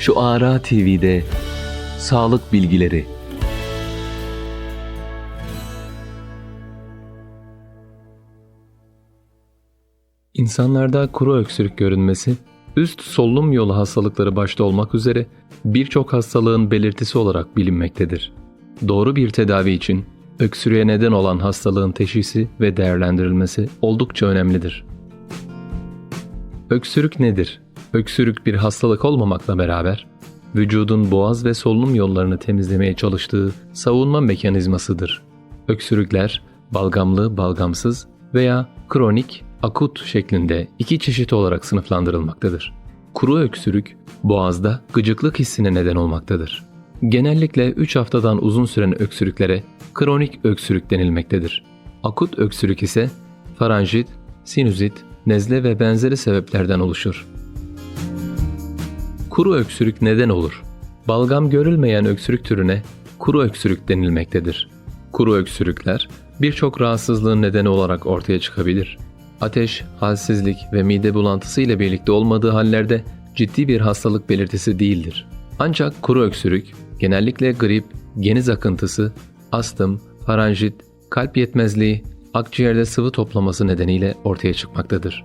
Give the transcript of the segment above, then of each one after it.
Şu Ara TV'de sağlık bilgileri. İnsanlarda kuru öksürük görünmesi, üst solunum yolu hastalıkları başta olmak üzere birçok hastalığın belirtisi olarak bilinmektedir. Doğru bir tedavi için öksürüğe neden olan hastalığın teşhisi ve değerlendirilmesi oldukça önemlidir. Öksürük nedir? Öksürük bir hastalık olmamakla beraber vücudun boğaz ve solunum yollarını temizlemeye çalıştığı savunma mekanizmasıdır. Öksürükler balgamlı, balgamsız veya kronik, akut şeklinde iki çeşit olarak sınıflandırılmaktadır. Kuru öksürük boğazda gıcıklık hissine neden olmaktadır. Genellikle 3 haftadan uzun süren öksürüklere kronik öksürük denilmektedir. Akut öksürük ise faranjit, sinüzit, nezle ve benzeri sebeplerden oluşur. Kuru öksürük neden olur? Balgam görülmeyen öksürük türüne kuru öksürük denilmektedir. Kuru öksürükler birçok rahatsızlığın nedeni olarak ortaya çıkabilir. Ateş, halsizlik ve mide bulantısı ile birlikte olmadığı hallerde ciddi bir hastalık belirtisi değildir. Ancak kuru öksürük genellikle grip, geniz akıntısı, astım, faranjit, kalp yetmezliği, akciğerde sıvı toplaması nedeniyle ortaya çıkmaktadır.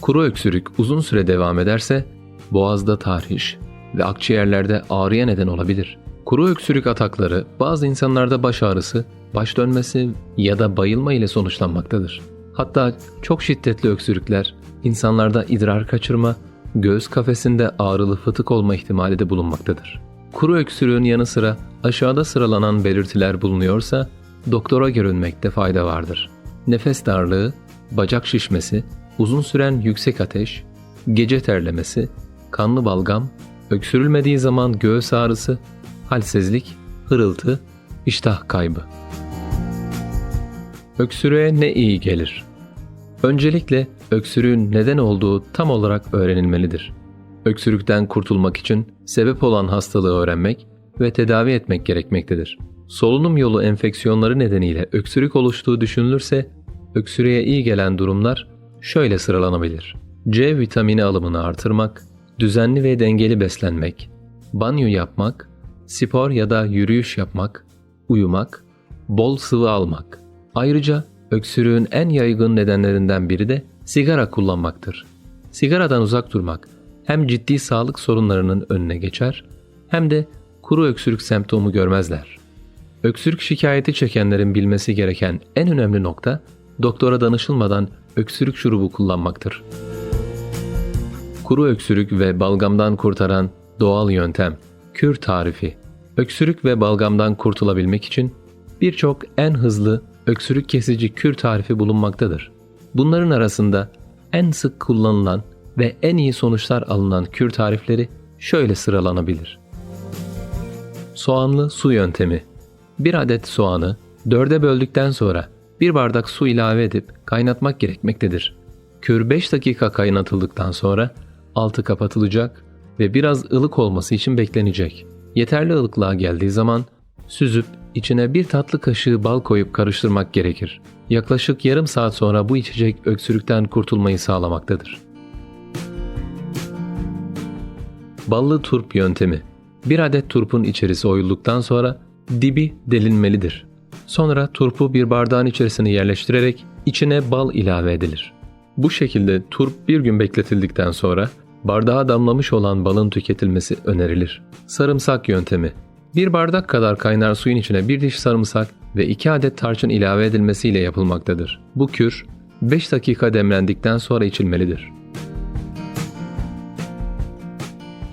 Kuru öksürük uzun süre devam ederse boğazda tahriş ve akciğerlerde ağrıya neden olabilir. Kuru öksürük atakları bazı insanlarda baş ağrısı, baş dönmesi ya da bayılma ile sonuçlanmaktadır. Hatta çok şiddetli öksürükler insanlarda idrar kaçırma, göğüs kafesinde ağrılı fıtık olma ihtimali de bulunmaktadır. Kuru öksürüğün yanı sıra aşağıda sıralanan belirtiler bulunuyorsa doktora görünmekte fayda vardır. Nefes darlığı, bacak şişmesi, uzun süren yüksek ateş, gece terlemesi, kanlı balgam, öksürülmediği zaman göğüs ağrısı, halsizlik, hırıltı, iştah kaybı. Öksürüğe ne iyi gelir? Öncelikle öksürüğün neden olduğu tam olarak öğrenilmelidir. Öksürükten kurtulmak için sebep olan hastalığı öğrenmek ve tedavi etmek gerekmektedir. Solunum yolu enfeksiyonları nedeniyle öksürük oluştuğu düşünülürse, öksürüğe iyi gelen durumlar şöyle sıralanabilir. C vitamini alımını artırmak, düzenli ve dengeli beslenmek, banyo yapmak, spor ya da yürüyüş yapmak, uyumak, bol sıvı almak. Ayrıca öksürüğün en yaygın nedenlerinden biri de sigara kullanmaktır. Sigaradan uzak durmak hem ciddi sağlık sorunlarının önüne geçer hem de kuru öksürük semptomu görmezler. Öksürük şikayeti çekenlerin bilmesi gereken en önemli nokta doktora danışılmadan öksürük şurubu kullanmaktır. Kuru öksürük ve balgamdan kurtaran doğal yöntem, kür tarifi. Öksürük ve balgamdan kurtulabilmek için birçok en hızlı öksürük kesici kür tarifi bulunmaktadır. Bunların arasında en sık kullanılan ve en iyi sonuçlar alınan kür tarifleri şöyle sıralanabilir. Soğanlı su yöntemi. Bir adet soğanı dörde böldükten sonra bir bardak su ilave edip kaynatmak gerekmektedir. Kür 5 dakika kaynatıldıktan sonra altı kapatılacak ve biraz ılık olması için beklenecek. Yeterli ılıklığa geldiği zaman süzüp içine bir tatlı kaşığı bal koyup karıştırmak gerekir. Yaklaşık yarım saat sonra bu içecek öksürükten kurtulmayı sağlamaktadır. Ballı turp yöntemi. Bir adet turpun içerisi oyulduktan sonra dibi delinmelidir. Sonra turpu bir bardağın içerisine yerleştirerek içine bal ilave edilir. Bu şekilde turp bir gün bekletildikten sonra bardağa damlamış olan balın tüketilmesi önerilir. Sarımsak yöntemi. Bir bardak kadar kaynar suyun içine bir diş sarımsak ve 2 adet tarçın ilave edilmesiyle yapılmaktadır. Bu kür 5 dakika demlendikten sonra içilmelidir.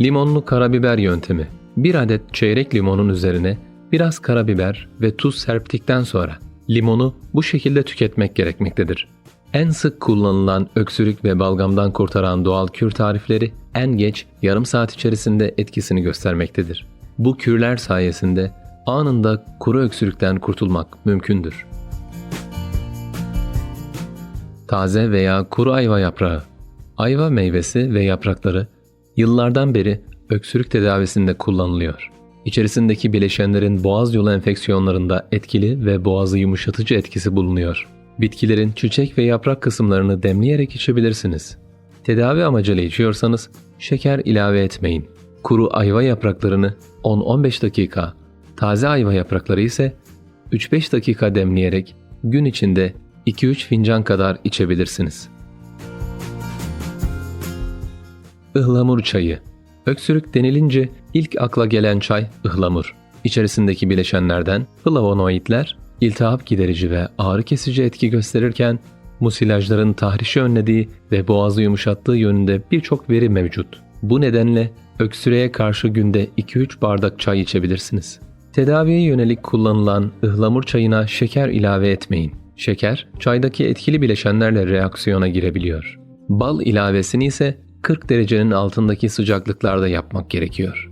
Limonlu karabiber yöntemi. Bir adet çeyrek limonun üzerine biraz karabiber ve tuz serptikten sonra limonu bu şekilde tüketmek gerekmektedir. En sık kullanılan öksürük ve balgamdan kurtaran doğal kür tarifleri en geç yarım saat içerisinde etkisini göstermektedir. Bu kürler sayesinde anında kuru öksürükten kurtulmak mümkündür. Taze veya kuru ayva yaprağı Ayva meyvesi ve yaprakları yıllardan beri öksürük tedavisinde kullanılıyor. İçerisindeki bileşenlerin boğaz yolu enfeksiyonlarında etkili ve boğazı yumuşatıcı etkisi bulunuyor. Bitkilerin çiçek ve yaprak kısımlarını demleyerek içebilirsiniz. Tedavi amacıyla içiyorsanız şeker ilave etmeyin. kuru ayva yapraklarını 10-15 dakika, taze ayva yaprakları ise 3-5 dakika demleyerek gün içinde 2-3 fincan kadar içebilirsiniz. Ihlamur çayı Öksürük denilince ilk akla gelen çay ıhlamur. İçerisindeki bileşenlerden flavonoidler iltihap giderici ve ağrı kesici etki gösterirken musilajların tahrişi önlediği ve boğazı yumuşattığı yönünde birçok veri mevcut. Bu nedenle öksürüğe karşı günde 2-3 bardak çay içebilirsiniz. Tedaviye yönelik kullanılan ıhlamur çayına şeker ilave etmeyin. Şeker, çaydaki etkili bileşenlerle reaksiyona girebiliyor. Bal ilavesini ise 40 derecenin altındaki sıcaklıklarda yapmak gerekiyor.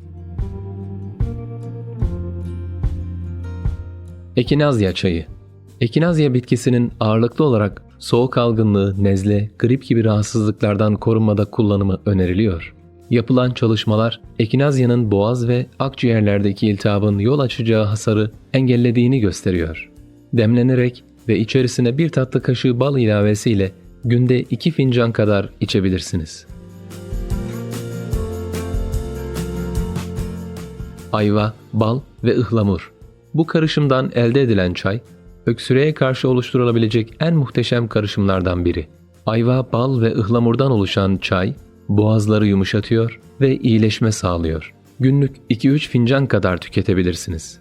Ekinazya çayı Ekinazya bitkisinin ağırlıklı olarak soğuk algınlığı, nezle, grip gibi rahatsızlıklardan korunmada kullanımı öneriliyor. Yapılan çalışmalar ekinazya'nın boğaz ve akciğerlerdeki iltihabın yol açacağı hasarı engellediğini gösteriyor. Demlenerek ve içerisine bir tatlı kaşığı bal ilavesiyle günde 2 fincan kadar içebilirsiniz. Ayva, bal ve ıhlamur. Bu karışımdan elde edilen çay, öksürüğe karşı oluşturulabilecek en muhteşem karışımlardan biri. Ayva, bal ve ıhlamurdan oluşan çay, boğazları yumuşatıyor ve iyileşme sağlıyor. Günlük 2-3 fincan kadar tüketebilirsiniz.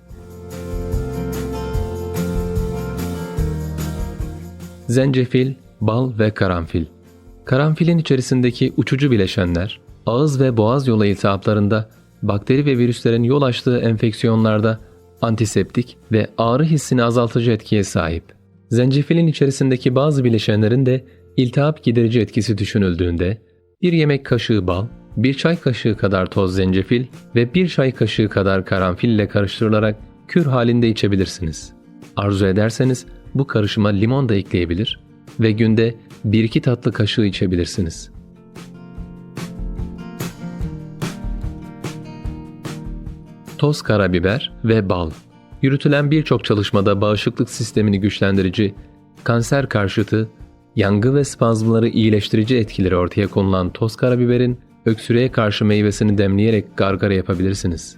Zencefil, bal ve karanfil. Karanfilin içerisindeki uçucu bileşenler, ağız ve boğaz yolu iltihaplarında, bakteri ve virüslerin yol açtığı enfeksiyonlarda antiseptik ve ağrı hissini azaltıcı etkiye sahip. Zencefilin içerisindeki bazı bileşenlerin de iltihap giderici etkisi düşünüldüğünde bir yemek kaşığı bal, bir çay kaşığı kadar toz zencefil ve bir çay kaşığı kadar karanfil ile karıştırılarak kür halinde içebilirsiniz. Arzu ederseniz bu karışıma limon da ekleyebilir ve günde 1-2 tatlı kaşığı içebilirsiniz. Toz karabiber ve bal. Yürütülen birçok çalışmada bağışıklık sistemini güçlendirici, kanser karşıtı, yangı ve spazmları iyileştirici etkileri ortaya konulan toz karabiberin öksürüğe karşı meyvesini demleyerek gargara yapabilirsiniz.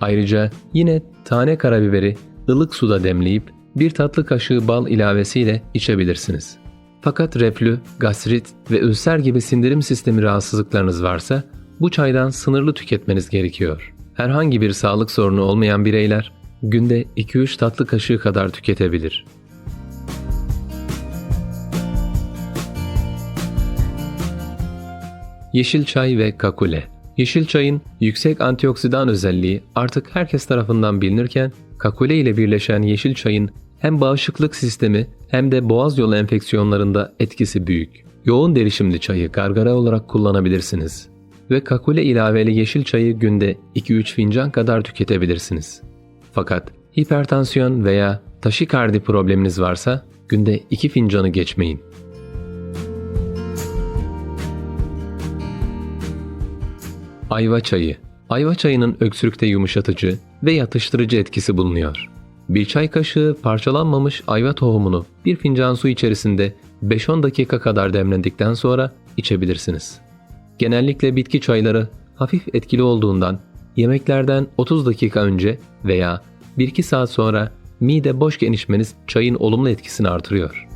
Ayrıca yine tane karabiberi ılık suda demleyip bir tatlı kaşığı bal ilavesiyle içebilirsiniz. Fakat reflü, gastrit ve ülser gibi sindirim sistemi rahatsızlıklarınız varsa bu çaydan sınırlı tüketmeniz gerekiyor. Herhangi bir sağlık sorunu olmayan bireyler günde 2-3 tatlı kaşığı kadar tüketebilir. Yeşil çay ve kakule. Yeşil çayın yüksek antioksidan özelliği artık herkes tarafından bilinirken kakule ile birleşen yeşil çayın hem bağışıklık sistemi hem de boğaz yolu enfeksiyonlarında etkisi büyük. Yoğun derişimli çayı gargara olarak kullanabilirsiniz ve kakule ilaveli yeşil çayı günde 2-3 fincan kadar tüketebilirsiniz. Fakat hipertansiyon veya taşikardi probleminiz varsa günde 2 fincanı geçmeyin. Ayva çayı Ayva çayının öksürükte yumuşatıcı ve yatıştırıcı etkisi bulunuyor. Bir çay kaşığı parçalanmamış ayva tohumunu bir fincan su içerisinde 5-10 dakika kadar demlendikten sonra içebilirsiniz. Genellikle bitki çayları hafif etkili olduğundan yemeklerden 30 dakika önce veya 1-2 saat sonra mide boşken içmeniz çayın olumlu etkisini artırıyor.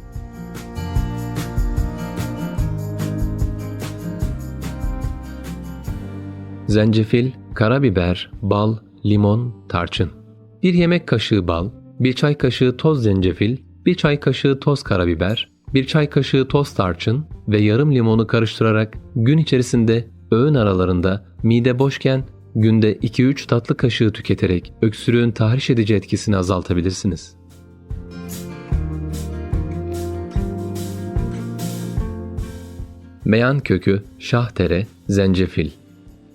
Zencefil, karabiber, bal, limon, tarçın. Bir yemek kaşığı bal, bir çay kaşığı toz zencefil, bir çay kaşığı toz karabiber, bir çay kaşığı toz tarçın ve yarım limonu karıştırarak gün içerisinde öğün aralarında mide boşken günde 2-3 tatlı kaşığı tüketerek öksürüğün tahriş edici etkisini azaltabilirsiniz. Meyan kökü, şahtere, zencefil.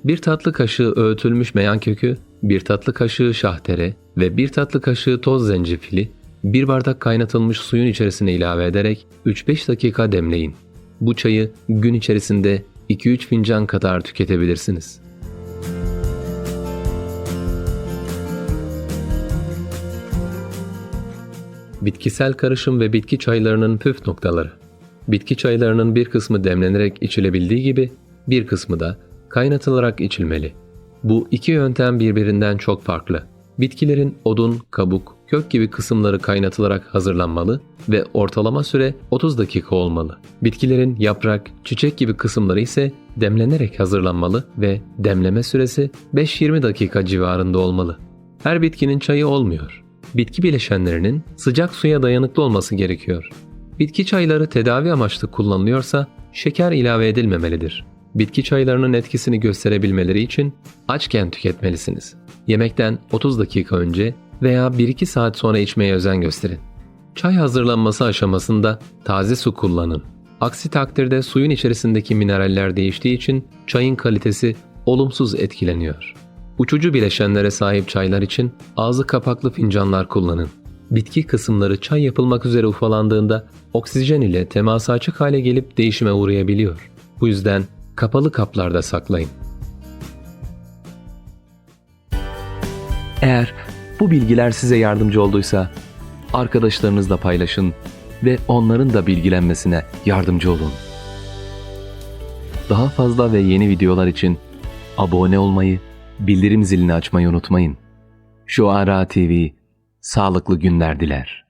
Bir tatlı kaşığı öğütülmüş meyan kökü, bir tatlı kaşığı şahtere ve bir tatlı kaşığı toz zencefili bir bardak kaynatılmış suyun içerisine ilave ederek 3-5 dakika demleyin. Bu çayı gün içerisinde 2-3 fincan kadar tüketebilirsiniz. Bitkisel karışım ve bitki çaylarının püf noktaları. Bitki çaylarının bir kısmı demlenerek içilebildiği gibi bir kısmı da kaynatılarak içilmeli. Bu iki yöntem birbirinden çok farklı. Bitkilerin odun, kabuk, kök gibi kısımları kaynatılarak hazırlanmalı ve ortalama süre 30 dakika olmalı. Bitkilerin yaprak, çiçek gibi kısımları ise demlenerek hazırlanmalı ve demleme süresi 5-20 dakika civarında olmalı. Her bitkinin çayı olmuyor. Bitki bileşenlerinin sıcak suya dayanıklı olması gerekiyor. Bitki çayları tedavi amaçlı kullanılıyorsa şeker ilave edilmemelidir. Bitki çaylarının etkisini gösterebilmeleri için açken tüketmelisiniz. Yemekten 30 dakika önce veya 1-2 saat sonra içmeye özen gösterin. Çay hazırlanması aşamasında taze su kullanın. Aksi takdirde suyun içerisindeki mineraller değiştiği için çayın kalitesi olumsuz etkileniyor. Uçucu bileşenlere sahip çaylar için ağzı kapaklı fincanlar kullanın. Bitki kısımları çay yapılmak üzere ufalandığında oksijen ile temasa açık hale gelip değişime uğrayabiliyor. Bu yüzden kapalı kaplarda saklayın. Eğer bu bilgiler size yardımcı olduysa arkadaşlarınızla paylaşın ve onların da bilgilenmesine yardımcı olun. Daha fazla ve yeni videolar için abone olmayı, bildirim zilini açmayı unutmayın. Şu Ara TV sağlıklı günler diler.